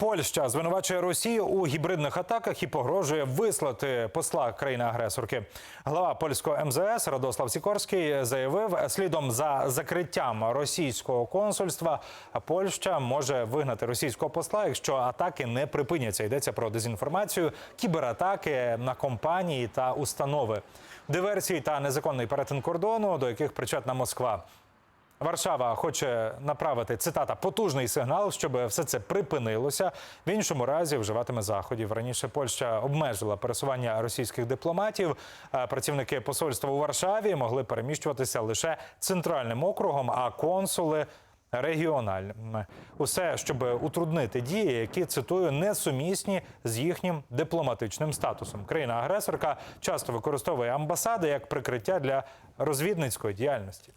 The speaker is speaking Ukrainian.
Польща звинувачує Росію у гібридних атаках і погрожує вислати посла країни-агресорки. Глава польського МЗС Радослав Сікорський заявив, слідом за закриттям російського консульства Польща може вигнати російського посла, якщо атаки не припиняться. Йдеться про дезінформацію, кібератаки на компанії та установи, диверсії та незаконний перетин кордону, до яких причетна Москва. Варшава хоче направити цитата потужний сигнал, щоб все це припинилося. В іншому разі вживатиме заходів. Раніше Польща обмежила пересування російських дипломатів. Е, Працівники посольства у Варшаві могли переміщуватися лише центральним округом, а консули. Регіональними усе, щоб утруднити дії, які цитую несумісні з їхнім дипломатичним статусом. Країна-агресорка часто використовує амбасади як прикриття для розвідницької діяльності.